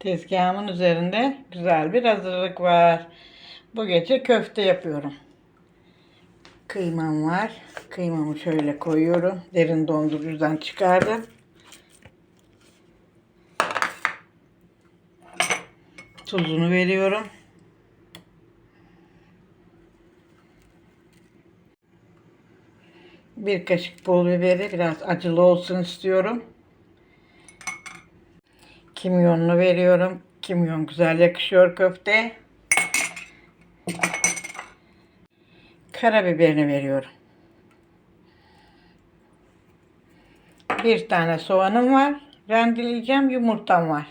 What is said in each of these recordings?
Tezgahımın üzerinde güzel bir hazırlık var. Bu gece köfte yapıyorum. Kıymam var. Kıymamı şöyle koyuyorum. Derin dondurucudan çıkardım. Tuzunu veriyorum. Bir kaşık pul biberi biraz acılı olsun istiyorum. Kimyonunu veriyorum. Kimyon güzel yakışıyor köfteye. Karabiberini veriyorum. Bir tane soğanım var. Rendeleyeceğim. Yumurtam var.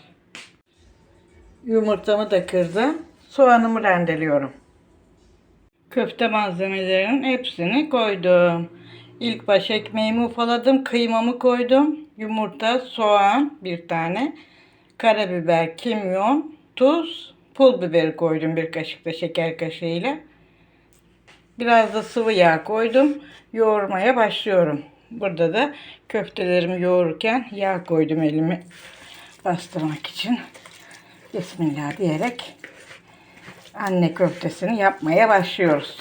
Yumurtamı da kırdım. Soğanımı rendeliyorum. Köfte malzemelerinin hepsini koydum. İlk baş ekmeğimi ufaladım. Kıymamı koydum. Yumurta, soğan bir tane. Karabiber, kimyon, tuz, pul biberi koydum bir kaşık da şeker kaşığıyla. Biraz da sıvı yağ koydum. Yoğurmaya başlıyorum. Burada da köftelerimi yoğururken yağ koydum elimi bastırmak için. Bismillah diyerek anne köftesini yapmaya başlıyoruz.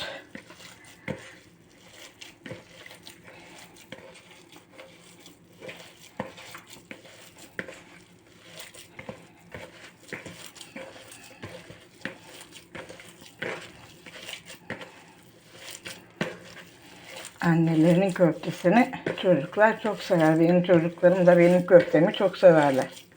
Annelerinin köftesini çocuklar çok sever. Benim çocuklarım da benim köftemi çok severler.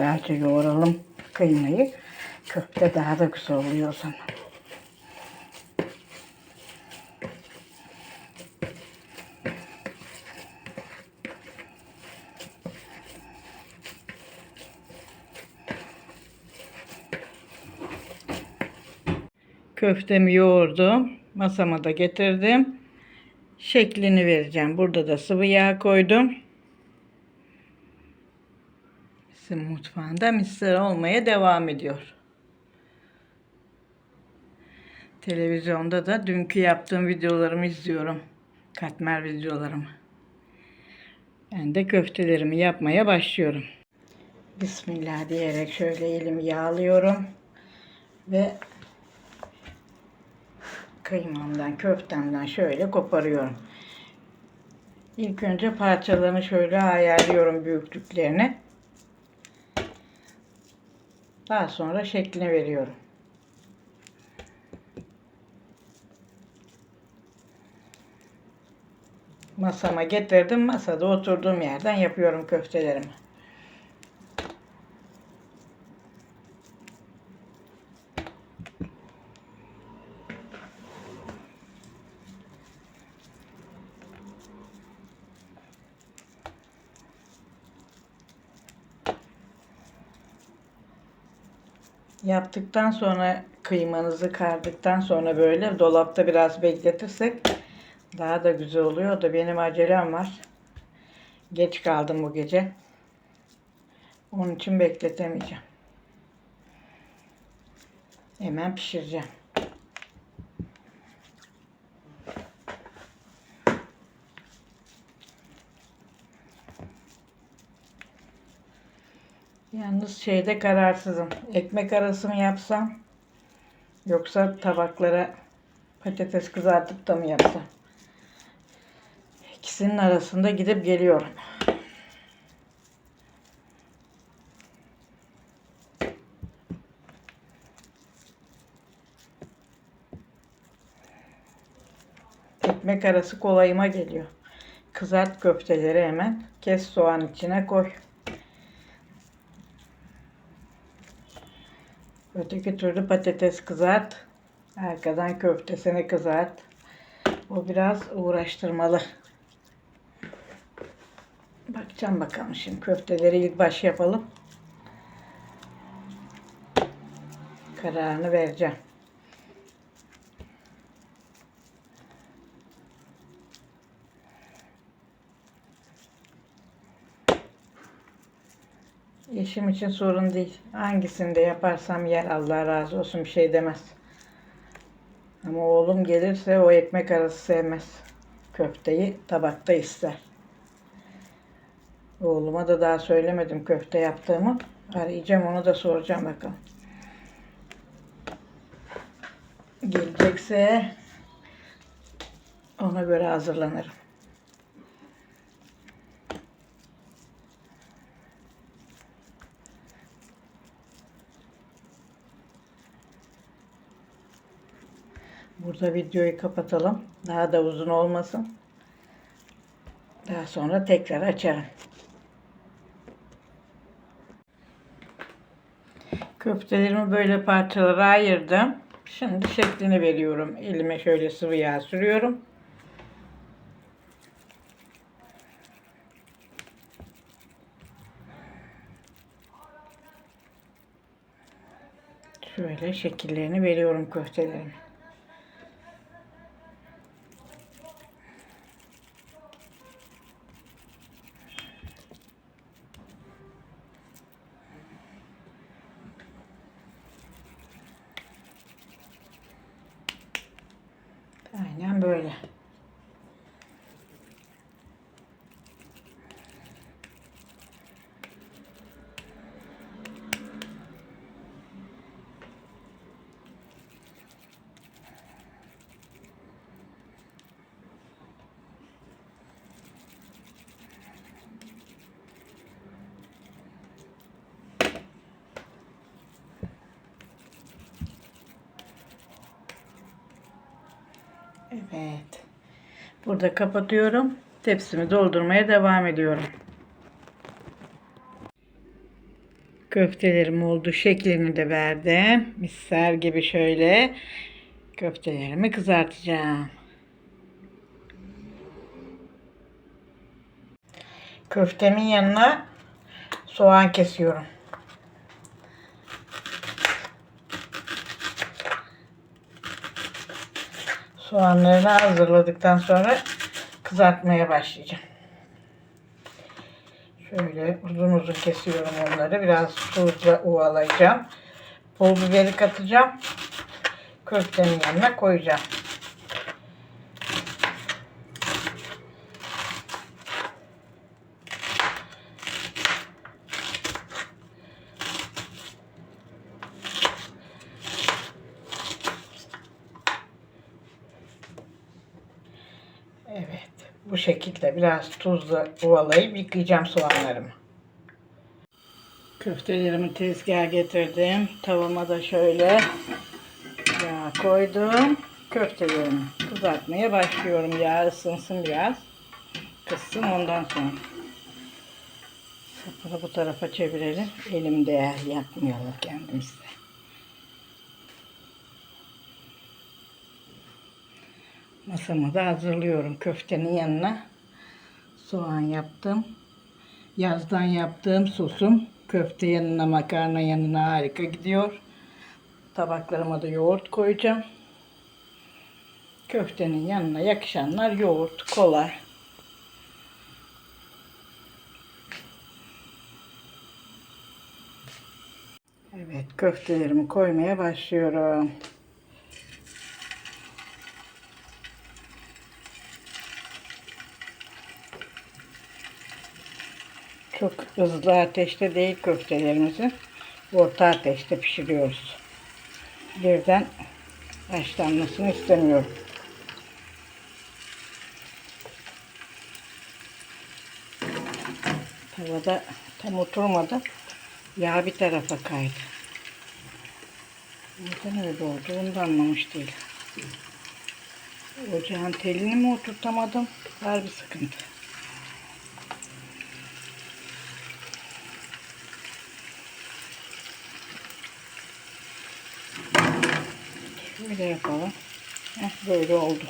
Güzelce yoğuralım kıymayı. Köfte daha da güzel oluyor o. Köftemi yoğurdum. Masama da getirdim. Şeklini vereceğim. Burada da sıvı yağ koydum. Bizim mutfağında misler olmaya devam ediyor. Televizyonda da dünkü yaptığım videolarımı izliyorum. Katmer videolarımı. Ben de köftelerimi yapmaya başlıyorum. Bismillah diyerek şöyle elimi yağlıyorum. Ve kıymamdan, köftemden şöyle koparıyorum. İlk önce parçalarını şöyle ayarlıyorum büyüklüklerini. Daha sonra şeklini veriyorum. Masama getirdim. Masada oturduğum yerden yapıyorum köftelerimi. Yaptıktan sonra kıymanızı kardıktan sonra böyle dolapta biraz bekletirsek daha da güzel oluyor. Da benim acelem var. Geç kaldım bu gece. Onun için bekletemeyeceğim. Hemen pişireceğim. Yalnız şeyde kararsızım. Ekmek arası mı yapsam yoksa tabaklara patates kızartıp da mı yapsam? İkisinin arasında gidip geliyorum. Ekmek arası kolayıma geliyor. Kızart köfteleri hemen. Kes soğan içine koy. Öteki türlü patates kızart. Arkadan köftesini kızart. Bu biraz uğraştırmalı. Bakacağım bakalım şimdi köfteleri ilk baş yapalım. Kararını vereceğim. Eşim için sorun değil. Hangisini de yaparsam yer Allah razı olsun bir şey demez. Ama oğlum gelirse o ekmek arası sevmez. Köfteyi tabakta ister. Oğluma da daha söylemedim köfte yaptığımı. Arayacağım onu da soracağım bakalım. Gelecekse ona göre hazırlanırım. Burada videoyu kapatalım. Daha da uzun olmasın. Daha sonra tekrar açarım. Köftelerimi böyle parçalara ayırdım. Şimdi şeklini veriyorum. Elime şöyle sıvı yağ sürüyorum. Şöyle şekillerini veriyorum köftelerin. Aynen böyle. Evet. Burada kapatıyorum. Tepsimi doldurmaya devam ediyorum. Köftelerim oldu. Şeklini de verdim. Misler gibi şöyle köftelerimi kızartacağım. Köftemin yanına soğan kesiyorum. Soğanlarını hazırladıktan sonra kızartmaya başlayacağım. Şöyle uzun uzun kesiyorum onları. Biraz tuzla uvalayacağım. Pul biberi katacağım. Köftenin yanına koyacağım. Şekilde biraz tuzla uvalayıp yıkayacağım soğanlarımı. Köftelerimi tezgaha getirdim. Tavama da şöyle yağ koydum. Köftelerimi kızartmaya başlıyorum. Yağ ısınsın biraz. Kızsın ondan sonra. Sapını bu tarafa çevirelim. Elimde yakmayalım kendimizi. Masamı da hazırlıyorum köftenin yanına. Soğan yaptım. Yazdan yaptığım sosum köfte yanına makarna yanına harika gidiyor. Tabaklarıma da yoğurt koyacağım. Köftenin yanına yakışanlar yoğurt, kolay. Evet köftelerimi koymaya başlıyorum. Çok hızlı ateşte değil köftelerimizi. Orta ateşte pişiriyoruz. Birden haşlanmasını istemiyorum. Tavada tam oturmadı. Yağ bir tarafa kaydı. Neden öyle oldu onu da anlamış değilim. Ocağın telini mi oturtamadım? Var bir sıkıntı. Bir de yapalım. Heh, böyle oldu.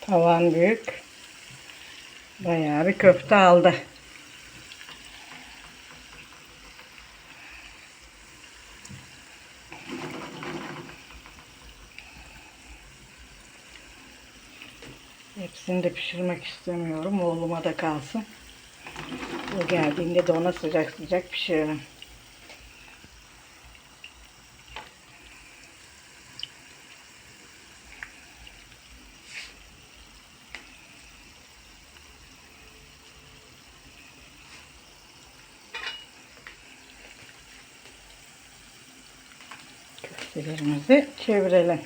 Tavan büyük. Bayağı bir köfte aldı. Hepsini de pişirmek istemiyorum. Oğluma da kalsın. O geldiğinde de ona sıcak sıcak pişiririm. Köftelerimizi çevirelim.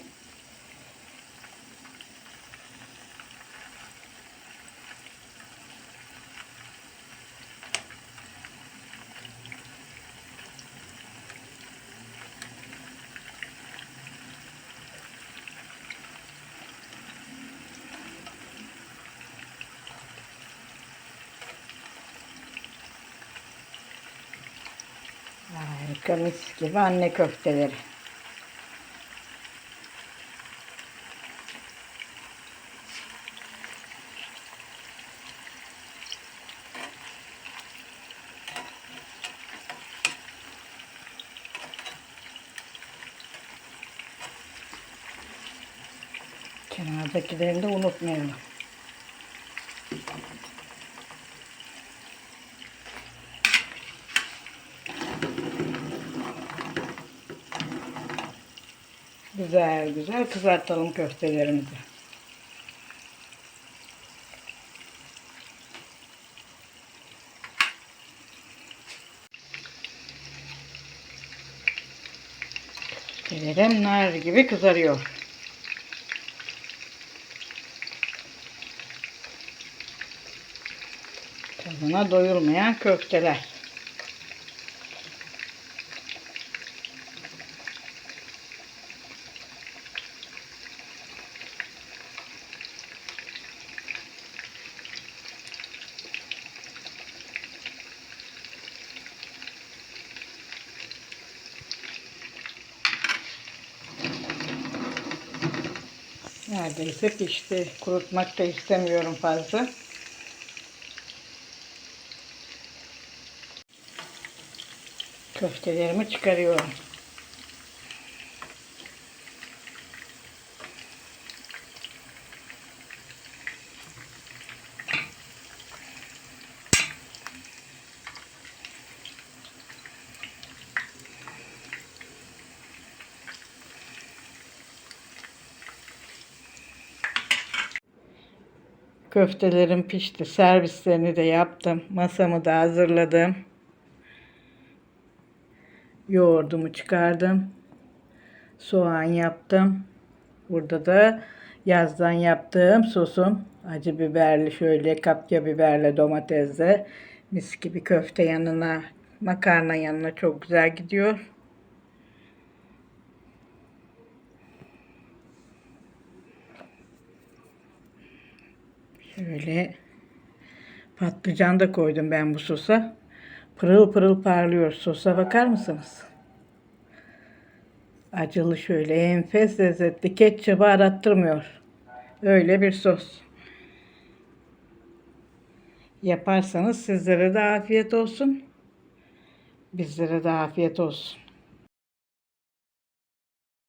Harika mis gibi anne köfteleri. Kenardakilerini de unutmayalım. Güzel güzel kızartalım köftelerimizi. Köftelerim nar gibi kızarıyor. Tadına doyulmayan köfteler. Neredeyse pişti. Kurutmak da istemiyorum fazla. Köftelerimi çıkarıyorum. Köftelerim pişti. Servislerini de yaptım. Masamı da hazırladım. Yoğurdumu çıkardım. Soğan yaptım. Burada da yazdan yaptığım sosum. Acı biberli şöyle kapya biberle domatesle mis gibi köfte yanına makarna yanına çok güzel gidiyor. Şöyle patlıcan da koydum ben bu sosa. Pırıl pırıl parlıyor. Sosa bakar mısınız? Acılı şöyle enfes lezzetli. Ketçabı arattırmıyor. Öyle bir sos. Yaparsanız sizlere de afiyet olsun. Bizlere de afiyet olsun.